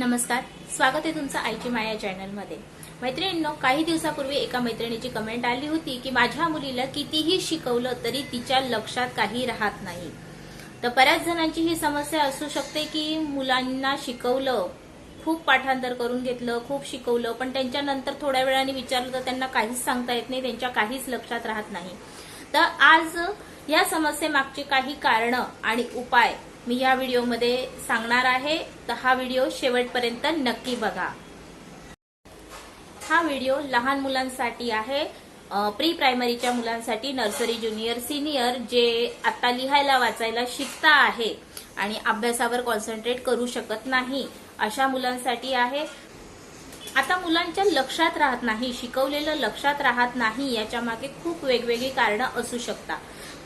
नमस्कार स्वागत आहे तुमचं आईची माया चॅनलमध्ये. मैत्रिणींनो काही दिवसापूर्वी एका मैत्रिणीची कमेंट आली होती की माझ्या मुलीला कितीही शिकवलं तरी तिच्या लक्षात काही राहत नाही. तर बऱ्याच जणांची ही समस्या असू शकते की मुलांना शिकवलं खूप पाठांतर करून घेतलं खूप शिकवलं पण त्यांच्यानंतर थोड्या वेळाने विचारलं तर त्यांना काहीच सांगता येत नाही त्यांच्या काहीच लक्षात राहत नाही. तर आज या समस्येमागची काही कारणं आणि उपाय मी या व्हिडिओमध्ये सांगणार आहे तर हा व्हिडिओ शेवटपर्यंत नक्की बघा. हा व्हिडिओ लहान मुलांसाठी आहे. प्री प्रायमरीच्या मुलांसाठी नर्सरी ज्युनियर सिनियर जे आता लिहायला वाचायला शिकता आहे आणि अभ्यासावर कॉन्सन्ट्रेट करू शकत नाही अशा मुलांसाठी आहे. आता मुलांच्या लक्षात राहत नाही शिकवलेलं लक्षात राहत नाही याच्या मागे खूप वेगवेगळी कारणं असू शकतात.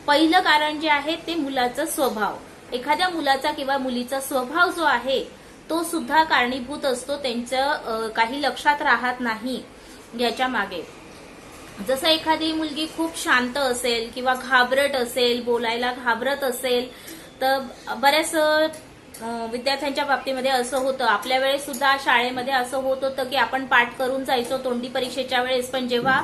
पहिलं कारण जे आहे ते मुलाचा स्वभाव. एखाद्या मुलाचा किंवा मुलीचा स्वभाव जो आहे तो सुद्धा कारणीभूत असतो त्यांचं काही लक्षात राहत नाही याच्या मागे. जसं एखादी मुलगी खूप शांत असेल किंवा घाबरट असेल बोलायला घाबरत असेल तर बऱ्याच विद्यार्थ्यांच्या बाबतीमध्ये असं होतं. आपल्या वेळेस सुद्धा शाळेमध्ये असं होत होतं की आपण पाठ करून जायचो तोंडी परीक्षेच्या वेळेस पण जेव्हा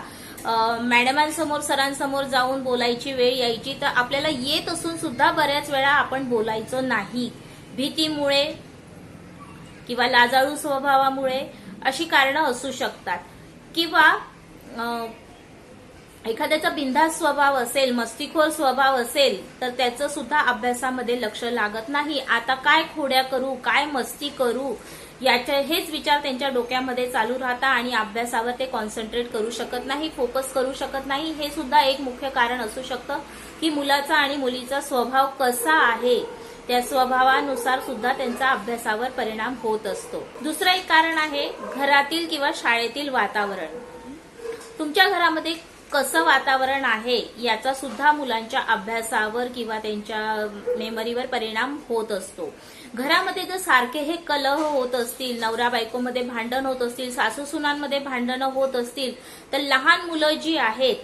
मॅडमांसमोर सरांसमोर जाऊन बोलायची वेळ यायची तर आपल्याला येत असून सुद्धा बऱ्याच वेळा आपण बोलायचं नाही. भीतीमुळे किंवा लाजाळू स्वभावामुळे अशी कारणं असू शकतात. किंवा अं, एखाद्याचा बिंधास स्वभाव असेल मस्तीखोर स्वभाव असेल तर त्याचं सुद्धा अभ्यासामध्ये लक्ष लागत नाही. आता काय खोड्या करू काय मस्ती करू याचे हेच विचार त्यांच्या डोक्यामध्ये चालू राहतात आणि अभ्यासावर ते कॉन्सन्ट्रेट करू शकत नाही फोकस करू शकत नाही. हे सुद्धा एक मुख्य कारण असू शकतं की मुलाचा आणि मुलीचा स्वभाव कसा आहे. त्या स्वभावानुसार सुद्धा त्यांचा अभ्यासावर परिणाम होत असतो. दुसरं एक कारण आहे घरातील किंवा शाळेतील वातावरण. तुमच्या घरामध्ये कसं वातावरण आहे याचा सुद्धा मुलांच्या अभ्यासावर किंवा त्यांच्या मेमरीवर परिणाम होत असतो. घरामध्ये जर सारखे हे कलह होत असतील नवरा बायकोमध्ये भांडण होत असतील सासू सुनांमध्ये भांडणं होत असतील तर लहान मुलं जी आहेत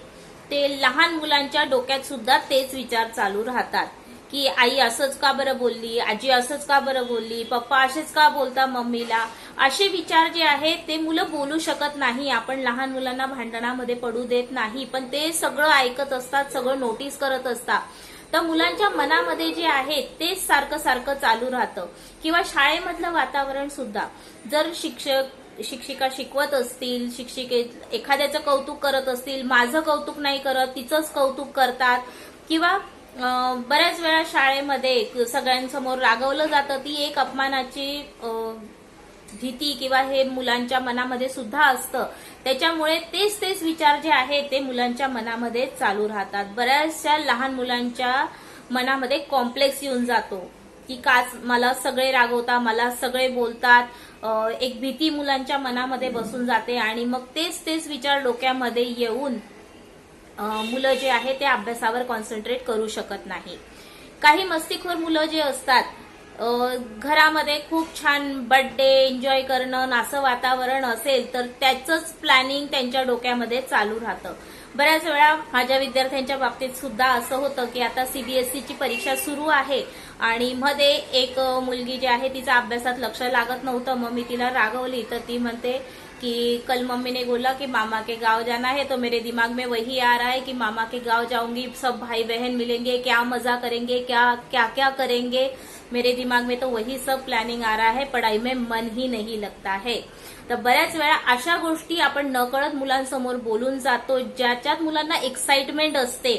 ते लहान मुलांच्या डोक्यात सुद्धा तेच विचार चालू राहतात. की आई असंच का बरं बोलली? आजी असंच का बरं बोलली? पप्पा असेच का बोलता मम्मीला? असे विचार जे आहेत ते मुलं बोलू शकत नाही. आपण लहान मुलांना भांडणामध्ये पडू देत नाही. पण ते सगळं ऐकत असतात सगळं नोटीस करत असतात. तर मुलांच्या मनामध्ये जे आहे तेच सारखं सारखं चालू राहतं. किंवा शाळेमधलं वातावरण सुद्धा. जर शिक्षक शिक्षिका शिकवत असतील शिक्षिके एखाद्याचं कौतुक करत असतील माझं कौतुक नाही करत तिचंच कौतुक करतात किंवा बऱ्याच वेळा शाळेमध्ये सगळ्यांसमोर रागवलं जातं ती एक अपमानाची भीती किंवा हे मुलांच्या मनामध्ये सुद्धा असतं. त्याच्यामुळे तेच तेच विचार जे आहेत ते मुलांच्या मनामध्ये चालू राहतात. बऱ्याचशा लहान मुलांच्या मनामध्ये कॉम्प्लेक्स येऊन जातो. की काच मला सगळे रागवता मला सगळे बोलतात. एक भीती मुलांच्या मनामध्ये बसून जाते आणि मग तेच तेच विचार डोक्यामध्ये येऊन मुलं जे आहे ते अभ्यासावर कॉन्सन्ट्रेट करू शकत नाही काही मस्तीखोर मुलं जे असतात घरामध्ये खूप छान बर्थडे एन्जॉय करणं नासं वातावरण असेल तर त्याचंच प्लॅनिंग त्यांच्या डोक्यामध्ये चालू राहतं. बऱ्याच वेळा माझ्या विद्यार्थ्यांच्या बाबतीत सुद्धा असं होतं की आता सीबीएसईची परीक्षा सुरू आहे आणि मध्ये एक मुलगी जी आहे तिचा अभ्यासात लक्ष लागत नव्हतं मग मी तिला रागवली. तर ती म्हणते कि कल मम्मी ने बोला कि मामा के गांव जाना है तो मेरे दिमाग में वही आ रहा है कि मामा के गांव जाऊंगी सब भाई बहन मिलेंगे क्या मजा करेंगे क्या क्या क्या करेंगे? मेरे दिमाग में तो वही सब प्लॅनिंग आ रहा है पढ़ाई में मन ही नहीं लगता है। तर बऱ्याच वेळा अशा गोष्टी आपण नकळत मुलांसमोर बोलून जातो ज्याच्यात मुलांना एक्साइटमेंट असते.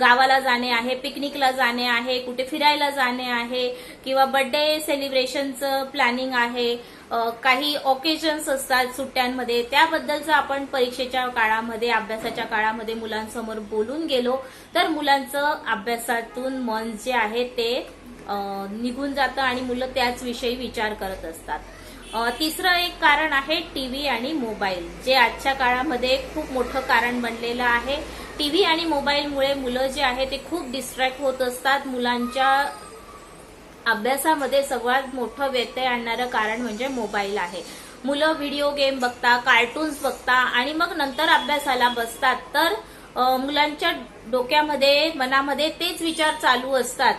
गावाला जाणे आहे पिकनिकला जाणे आहे कुठे फिरायला जाणे आहे किंवा बर्थडे सेलिब्रेशनचं प्लॅनिंग आहे काही ओकेजन्स असतात सुट्ट्यांमध्ये त्याबद्दलचं आपण परीक्षेच्या काळामध्ये अभ्यासाच्या काळामध्ये मुलांसमोर बोलून गेलो तर मुलांचं अभ्यासातून मन जे आहे ते निघून जातं आणि मुलं त्याच विषयी विचार करत असतात. तिसरं एक कारण आहे टी व्ही आणि मोबाईल जे आजच्या काळामध्ये खूप मोठं कारण बनलेलं आहे. टी व्ही आणि मोबाईलमुळे मुलं जे आहे ते खूप डिस्ट्रॅक्ट होत असतात. मुलांच्या अभ्यासामध्ये सर्वात मोठं व्यत्यय आणणारं कारण म्हणजे मोबाईल आहे. मुलं व्हिडिओ गेम बघता कार्टून्स बघता आणि मग नंतर अभ्यासाला बसतात. तर मुलांच्या डोक्यामध्ये मनामध्ये तेच विचार चालू असतात.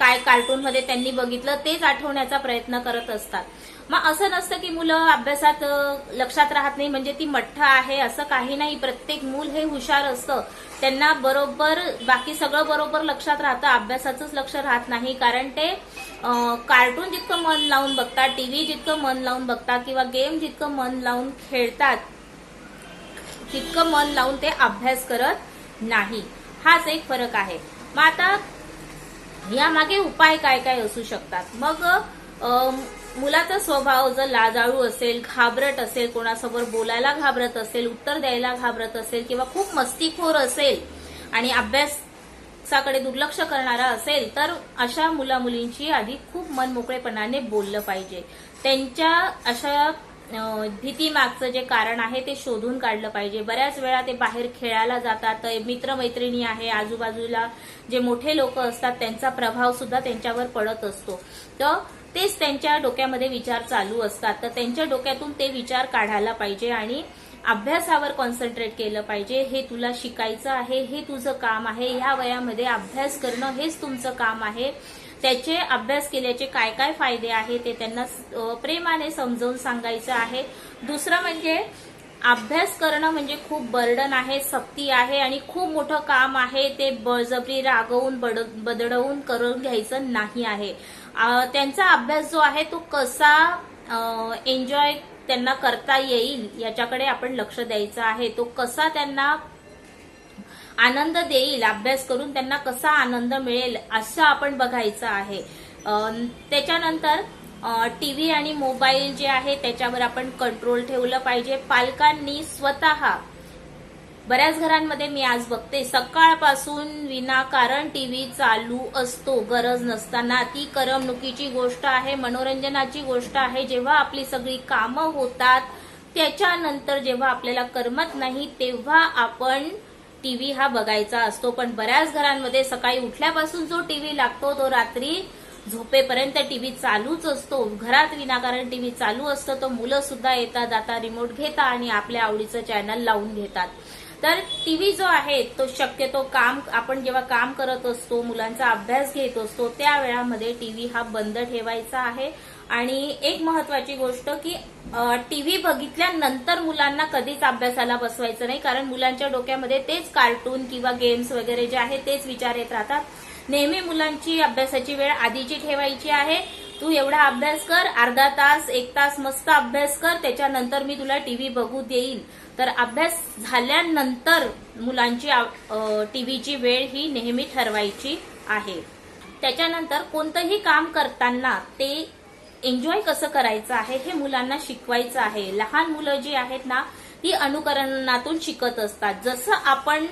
काय कार्टूनमध्ये त्यांनी बघितलं तेच आठवण्याचा प्रयत्न करत असतात. मग असं नसतं की मुलं अभ्यासात लक्षात राहत नाही म्हणजे ती मठ्ठ आहे असं काही नाही. प्रत्येक मूल हे हुशार असतं. त्यांना बरोबर बाकी सगळं बरोबर लक्षात राहतं. अभ्यासाचंच लक्ष राहत नाही. कारण ते कार्टून जितकं मन लावून बघतात टीव्ही जितकं मन लावून बघतात किंवा गेम जितकं मन लावून खेळतात तितकं मन लावून ते अभ्यास करत नाही. हाच एक फरक आहे. मग आता यामागे उपाय काय काय असू शकतात? मग मुलाचा स्वभाव जर लाजाळू असेल घाबरट असेल कोणासमोर बोलायला घाबरत असेल उत्तर द्यायला घाबरत असेल किंवा खूप मस्तीखोर असेल आणि अभ्यासाकडे दुर्लक्ष करणारा असेल तर अशा मुला मुलींची आधी खूप मनमोकळेपणाने बोललं पाहिजे. त्यांच्या अशा भीती भीतीमागचं जे कारण आहे ते शोधून काढलं पाहिजे. बऱ्याच वेळा ते बाहेर खेळायला जातात. मित्रमैत्रिणी आहे आजूबाजूला जे मोठे लोक असतात त्यांचा प्रभाव सुद्धा त्यांच्यावर पडत असतो. तर तेच त्यांच्या डोक्यामध्ये विचार चालू असतात. तर त्यांच्या डोक्यातून ते विचार काढायला पाहिजे आणि अभ्यासावर कॉन्सन्ट्रेट केलं पाहिजे. हे तुला शिकायचं आहे हे तुझं काम आहे. ह्या वयामध्ये अभ्यास करणं हेच तुमचं काम आहे. त्याचे अभ्यास केल्याचे काय काय फायदे आहे ते त्यांना प्रेमाने समजावून सांगायचं आहे. दुसरं म्हणजे अभ्यास करणं म्हणजे खूप बर्डन आहे सक्ती आहे आणि खूप मोठं काम आहे ते बळजबरी रागवून बड- बदडवून करून घ्यायचं नाही आहे. त्यांचा अभ्यास जो आहे तो कसा एन्जॉय त्यांना करता येईल याच्याकडे आपण लक्ष द्यायचं आहे. तो कसा त्यांना आनंद देईल अभ्यास करून त्यांना कसा आनंद मिळेल असं आपण बघायचं आहे. त्याच्यानंतर टी व्ही आणि मोबाईल जे आहे त्याच्यावर आपण कंट्रोल ठेवलं पाहिजे. पालकांनी स्वतः बऱ्याच घरांमध्ये मी आज बघते सकाळपासून विनाकारण टी व्ही चालू असतो गरज नसताना. ती करमणुकीची गोष्ट आहे मनोरंजनाची गोष्ट आहे. जेव्हा आपली सगळी कामं होतात त्याच्यानंतर जेव्हा आपल्याला करमत नाही तेव्हा आपण टीव्ही हा बघायचा असतो. पण बऱ्याच घरांमध्ये सकाळी उठल्यापासून जो टीव्ही लागतो तो रात्री झोपेपर्यंत टीव्ही चालूच असतो. घरात विनाकारण टीव्ही चालू असतो तर मुलं सुद्धा येतात जाता रिमोट घेतात आणि आपल्या आवडीचं चॅनल लावून घेतात. तर टीव्ही जो आहे तो शक्यतो काम आपण जेव्हा काम करत असतो मुलांचा अभ्यास घेत असतो त्या वेळामध्ये टीव्ही हा बंद ठेवायचा आहे. आणि एक महत्वाची गोष्ट की टीव्ही बघितल्यानंतर मुलांना कधीच अभ्यासाला बसवायचं नाही कारण मुलांच्या डोक्यामध्ये तेच कार्टून किंवा गेम्स वगैरे जे आहे तेच विचार येत राहतात. नेहमी मुलांची अभ्यासाची वेळ आधीची ठेवायची आहे. तू एवढा अभ्यास कर अर्धा तास एक तास मस्त अभ्यास कर त्याच्यानंतर मी तुला टीव्ही बघू देईल तर अभ्यास झाल्यानंतर मुलांची टीव्हीची वेळ ही नेहमी ठरवायची आहे. त्याच्यानंतर कोणतंही काम करताना ते एन्जॉय कसं करायचं आहे हे मुलांना शिकवायचं आहे. लहान मुलं जी आहेत ना ती अनुकरणातून शिकत असतात. जसं आपण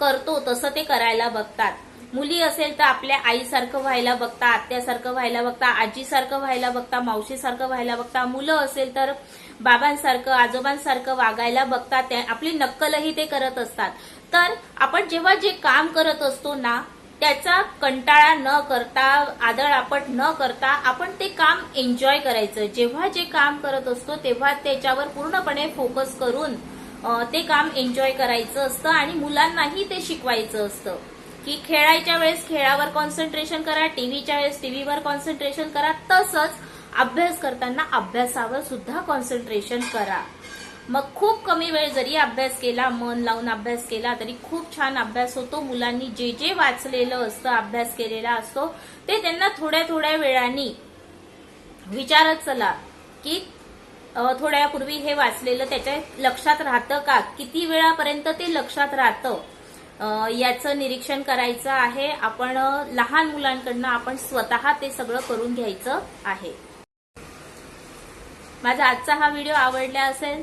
करतो तसं ते करायला बघतात. मुली असेल तर आपल्या आईसारखं व्हायला बघता आत्यासारखं व्हायला बघता आजीसारखं व्हायला बघता मावशीसारखं व्हायला बघता. मुलं असेल तर बाबांसारखं आजोबांसारखं वागायला बघतात. त्या- आपली नक्कलही ते करत असतात. तर आपण जेव्हा जे काम करत असतो ना त्याचा कंटाळा न करता आदळआपट न करता आपण ते काम एन्जॉय करायचं. जेव्हा जे काम करत असतो तेव्हा त्याच्यावर पूर्णपणे फोकस करून ते काम एन्जॉय करायचं असतं आणि मुलांनाही ते शिकवायचं असतं. की खेळायच्या वेळेस खेळावर कॉन्सन्ट्रेशन करा टीव्हीच्या वेळेस टीव्हीवर कॉन्सन्ट्रेशन करा तसंच अभ्यास करताना अभ्यासावर सुद्धा कॉन्सन्ट्रेशन करा. मग खूप कमी वेळ जरी अभ्यास केला मन लावून अभ्यास केला तरी खूप छान अभ्यास होतो. मुलांनी जे जे वाचलेलं असतं अभ्यास केलेला असतो ते त्यांना थोड्या थोड्या वेळानी विचारत चला की थोड्यापूर्वी हे वाचलेलं त्याच्या लक्षात राहतं का? किती वेळापर्यंत ते लक्षात राहतं? याचं निरीक्षण करायचं आहे. आपण लहान मुलांकडनं आपण स्वतः ते सगळं करून घ्यायचं आहे. माझा आजचा हा व्हिडिओ आवडला असेल